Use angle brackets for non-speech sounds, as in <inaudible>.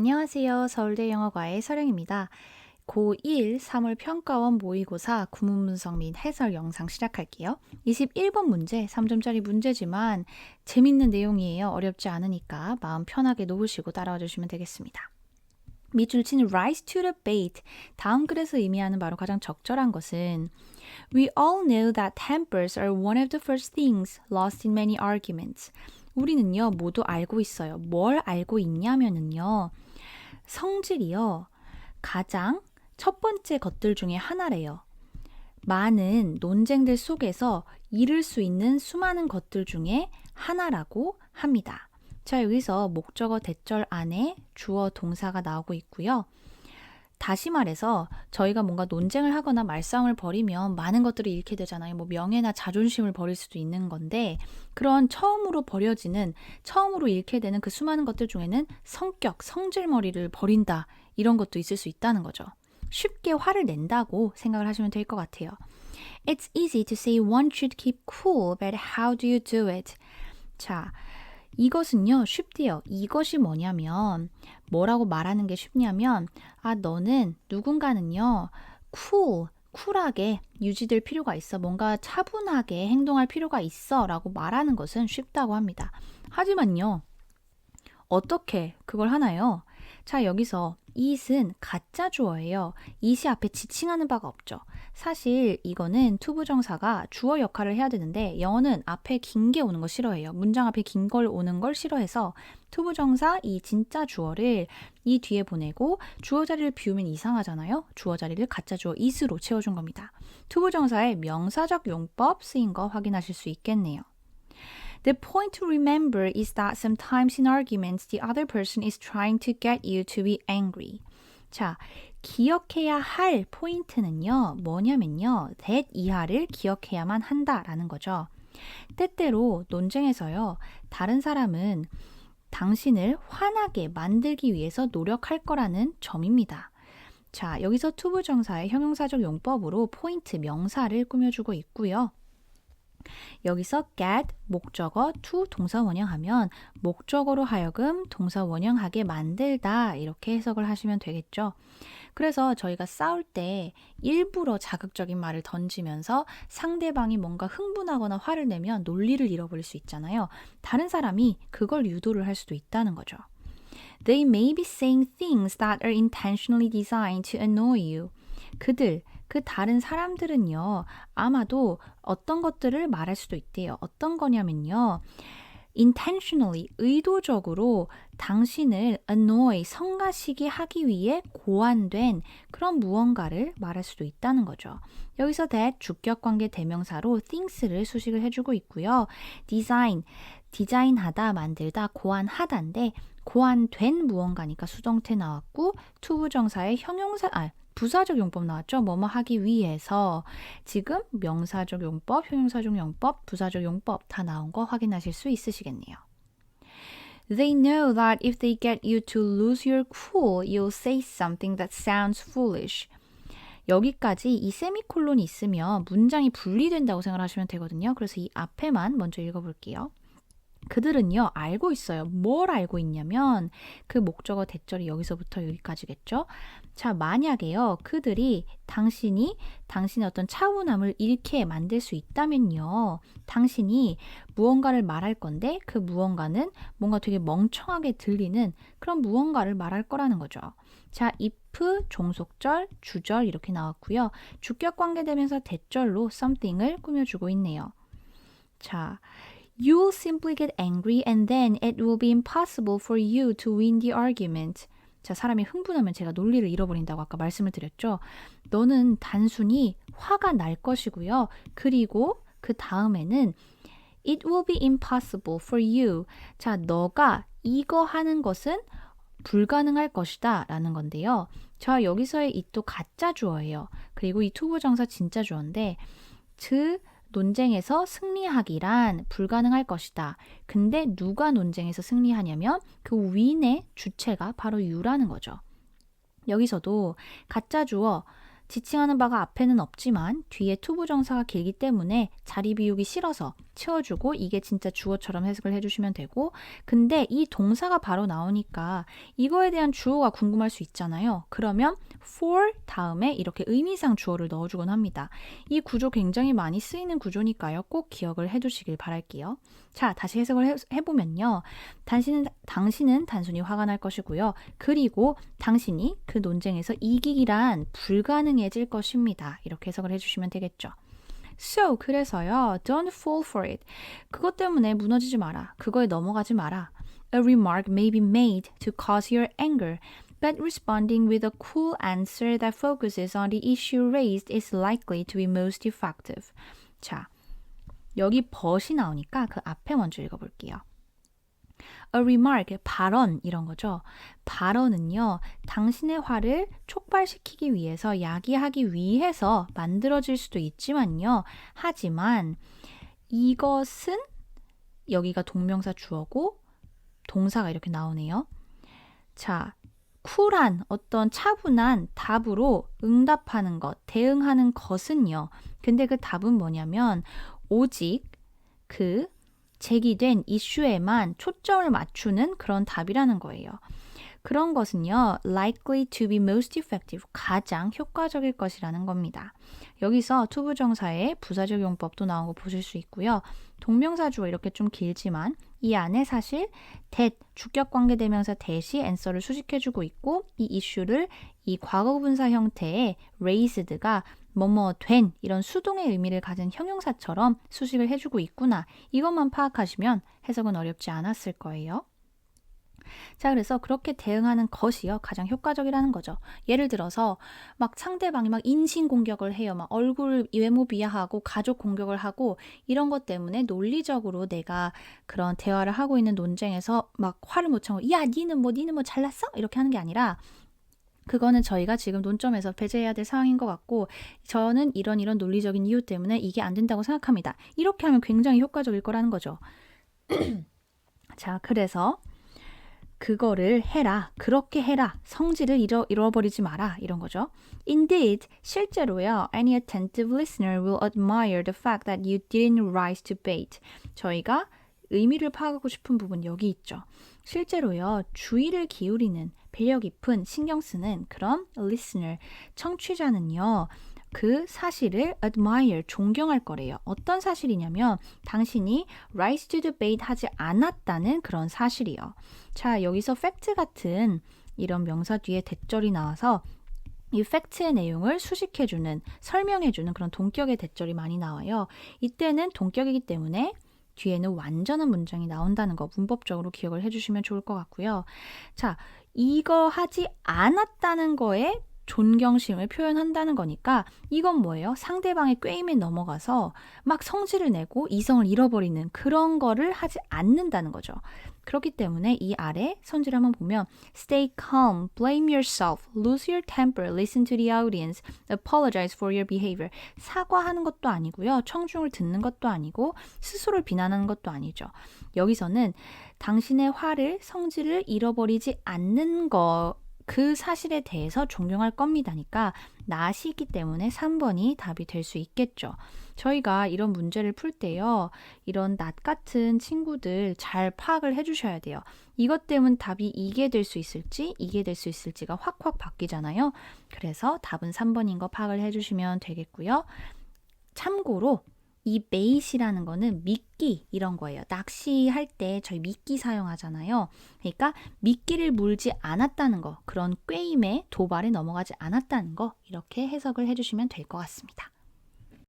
안녕하세요. 서울대 영어과의 서령입니다. 고1 3월 평가원 모의고사 구문 분석 및 해설 영상 시작할게요. 21번 문제 3점짜리 문제지만 재밌는 내용이에요. 어렵지 않으니까 마음 편하게 놓으시고 따라와 주시면 되겠습니다. 밑줄 치는 rise to the bait 다음 글에서 의미하는 바로 가장 적절한 것은 We all know that tempers are one of the first things lost in many arguments. 우리는요 모두 알고 있어요. 뭘 알고 있냐면은요 성질이요 가장 첫 번째 것들 중에 하나래요. 많은 논쟁들 속에서 잃을 수 있는 수많은 것들 중에 하나라고 합니다. 자, 여기서 목적어 대절 안에 주어 동사가 나오고 있고요. 다시 말해서 저희가 뭔가 논쟁을 하거나 말싸움을 벌이면 많은 것들을 잃게 되잖아요. 뭐 명예나 자존심을 버릴 수도 있는 건데 그런 처음으로 버려지는 처음으로 잃게 되는 그 수많은 것들 중에는 성격, 성질머리를 버린다 이런 것도 있을 수 있다는 거죠. 쉽게 화를 낸다고 생각을 하시면 될 것 같아요. It's easy to say one should keep cool, but how do you do it? 자, 이것은요, 쉽대요. 이것이 뭐냐면, 뭐라고 말하는 게 쉽냐면, 아, 너는, 누군가는요, cool, 쿨하게 유지될 필요가 있어. 뭔가 차분하게 행동할 필요가 있어. 라고 말하는 것은 쉽다고 합니다. 하지만요, 어떻게 그걸 하나요? 자, 여기서 it은 가짜 주어예요. it이 앞에 지칭하는 바가 없죠. 사실 이거는 투부정사가 주어 역할을 해야 되는데 영어는 앞에 긴 게 오는 거 싫어해요. 문장 앞에 긴 걸 오는 걸 싫어해서 투부정사 이 진짜 주어를 이 뒤에 보내고 주어 자리를 비우면 이상하잖아요. 주어 자리를 가짜 주어 it으로 채워준 겁니다. 투부정사의 명사적 용법 쓰인 거 확인하실 수 있겠네요. The point to remember is that sometimes in arguments the other person is trying to get you to be angry. 자, 기억해야 할 포인트는요, 뭐냐면요, that 이하를 기억해야만 한다라는 거죠. 때때로 논쟁에서요, 다른 사람은 당신을 화나게 만들기 위해서 노력할 거라는 점입니다. 자, 여기서 투부정사의 형용사적 용법으로 포인트 명사를 꾸며주고 있고요. 여기서 get 목적어 to 동사 원형하면 목적어로 하여금 동사 원형하게 만들다 이렇게 해석을 하시면 되겠죠. 그래서 저희가 싸울 때 일부러 자극적인 말을 던지면서 상대방이 뭔가 흥분하거나 화를 내면 논리를 잃어버릴 수 있잖아요. 다른 사람이 그걸 유도를 할 수도 있다는 거죠. They may be saying things that are intentionally designed to annoy you. 그들, 그 다른 사람들은요, 아마도 어떤 것들을 말할 수도 있대요. 어떤 거냐면요. intentionally, 의도적으로 당신을 annoy, 성가시게 하기 위해 고안된 그런 무언가를 말할 수도 있다는 거죠. 여기서 that 주격 관계 대명사로 things를 수식을 해주고 있고요. design, 디자인하다, 만들다, 고안하다인데 고안된 무언가니까 수동태 나왔고 투부정사의 형용사, 아, 부사적 용법 나왔죠? 뭐뭐 하기 위해서 지금 명사적 용법, 형용사적 용법, 부사적 용법 다 나온 거 확인하실 수 있으시겠네요. They know that if they get you to lose your cool, you'll say something that sounds foolish. 여기까지 이 세미콜론이 있으면 문장이 분리된다고 생각하시면 되거든요. 그래서 이 앞에만 먼저 읽어볼게요. 그들은요, 알고 있어요. 뭘 알고 있냐면, 그 목적어 대절이 여기서부터 여기까지겠죠? 자, 만약에요, 그들이 당신이 당신의 어떤 차분함을 잃게 만들 수 있다면요, 당신이 무언가를 말할 건데, 그 무언가는 뭔가 되게 멍청하게 들리는 그런 무언가를 말할 거라는 거죠. 자, if, 종속절, 주절 이렇게 나왔고요. 주격 관계되면서 대절로 something을 꾸며주고 있네요. 자, You'll simply get angry and then it will be impossible for you to win the argument. 자, 사람이 흥분하면 제가 논리를 잃어버린다고 아까 말씀을 드렸죠. 너는 단순히 화가 날 것이고요. 그리고 그 다음에는 it will be impossible for you. 자, 너가 이거 하는 것은 불가능할 것이다 라는 건데요. 자, 여기서의 이 또 가짜 주어예요. 그리고 이 투부정사 진짜 주어인데 그 논쟁에서 승리하기란 불가능할 것이다. 근데 누가 논쟁에서 승리하냐면 그 윈의 주체가 바로 유라는 거죠. 여기서도 가짜 주어 지칭하는 바가 앞에는 없지만 뒤에 투부정사가 길기 때문에 자리 비우기 싫어서 채워주고 이게 진짜 주어처럼 해석을 해주시면 되고 근데 이 동사가 바로 나오니까 이거에 대한 주어가 궁금할 수 있잖아요. 그러면 for 다음에 이렇게 의미상 주어를 넣어주곤 합니다. 이 구조 굉장히 많이 쓰이는 구조니까요. 꼭 기억을 해두시길 바랄게요. 자, 다시 해석을 해, 해보면요. 당신은, 당신은 단순히 화가 날 것이고요. 그리고 당신이 그 논쟁에서 이기기란 불가능해질 것입니다. 이렇게 해석을 해주시면 되겠죠. So, 그래서요. Don't fall for it. 그것 때문에 무너지지 마라. 그거에 넘어가지 마라. A remark may be made to cause your anger, but responding with a cool answer that focuses on the issue raised is likely to be most effective. 자, 여기 but이 나오니까 그 앞에 먼저 읽어볼게요. A remark, 발언 이런 거죠. 발언은요, 당신의 화를 촉발시키기 위해서 야기하기 위해서 만들어질 수도 있지만요. 하지만 이것은 여기가 동명사 주어고 동사가 이렇게 나오네요. 자, 쿨한 어떤 차분한 답으로 응답하는 것, 대응하는 것은요. 근데 그 답은 뭐냐면 오직 그 제기된 이슈에만 초점을 맞추는 그런 답이라는 거예요. 그런 것은요, likely to be most effective, 가장 효과적일 것이라는 겁니다. 여기서 투부정사의 부사적 용법도 나온 거 보실 수 있고요. 동명사 주어 이렇게 좀 길지만 이 안에 사실 that, 주격 관계 대명사 that이 answer를 수식해주고 있고 이 이슈를 이 과거 분사 형태의 raised가 뭐뭐 된 이런 수동의 의미를 가진 형용사처럼 수식을 해주고 있구나. 이것만 파악하시면 해석은 어렵지 않았을 거예요. 자, 그래서 그렇게 대응하는 것이요. 가장 효과적이라는 거죠. 예를 들어서 막 상대방이 막 인신 공격을 해요. 막 얼굴 외모 비하하고 가족 공격을 하고 이런 것 때문에 논리적으로 내가 그런 대화를 하고 있는 논쟁에서 막 화를 못 참고 야, 니는 뭐 니는 뭐 잘났어? 이렇게 하는 게 아니라 그거는 저희가 지금 논점에서 배제해야 될 상황인 것 같고 저는 이런 이런 논리적인 이유 때문에 이게 안 된다고 생각합니다. 이렇게 하면 굉장히 효과적일 거라는 거죠. <clears throat> 자, 그래서 그거를 해라. 그렇게 해라. 성질을 잃어, 잃어버리지 마라. 이런 거죠. Indeed, 실제로요. Any attentive listener will admire the fact that you didn't rise to bait. 저희가 의미를 파악하고 싶은 부분 여기 있죠. 실제로요. 주의를 기울이는 배려 깊은 신경 쓰는 그런 listener 청취자는요. 그 사실을 admire, 존경할 거래요. 어떤 사실이냐면 당신이 rise to debate 하지 않았다는 그런 사실이요. 자, 여기서 fact 같은 이런 명사 뒤에 대절이 나와서 이 팩트의 내용을 수식해주는, 설명해주는 그런 동격의 대절이 많이 나와요. 이때는 동격이기 때문에 뒤에는 완전한 문장이 나온다는 거 문법적으로 기억을 해주시면 좋을 것 같고요. 자, 이거 하지 않았다는 거에 존경심을 표현한다는 거니까 이건 뭐예요? 상대방의 꾀임에 넘어가서 막 성질을 내고 이성을 잃어버리는 그런 거를 하지 않는다는 거죠. 그렇기 때문에 이 아래 선지를 한번 보면 stay calm, blame yourself, lose your temper, listen to the audience, apologize for your behavior. 사과하는 것도 아니고요. 청중을 듣는 것도 아니고 스스로를 비난하는 것도 아니죠. 여기서는 당신의 화를 성질을 잃어버리지 않는 거 그 사실에 대해서 존경할 겁니다니까 나시기 때문에 3번이 답이 될 수 있겠죠. 저희가 이런 문제를 풀 때요. 이런 낫 같은 친구들 잘 파악을 해 주셔야 돼요. 이것 때문 답이 이게 될 수 있을지 이게 될 수 있을지가 확확 바뀌잖아요. 그래서 답은 3번인 거 파악을 해 주시면 되겠고요. 참고로 이 베이시라는 거는 미끼 이런 거예요. 낚시할 때 저희 미끼 사용하잖아요. 그러니까 미끼를 물지 않았다는 거, 그런 꾀임에 도발에 넘어가지 않았다는 거 이렇게 해석을 해주시면 될 것 같습니다.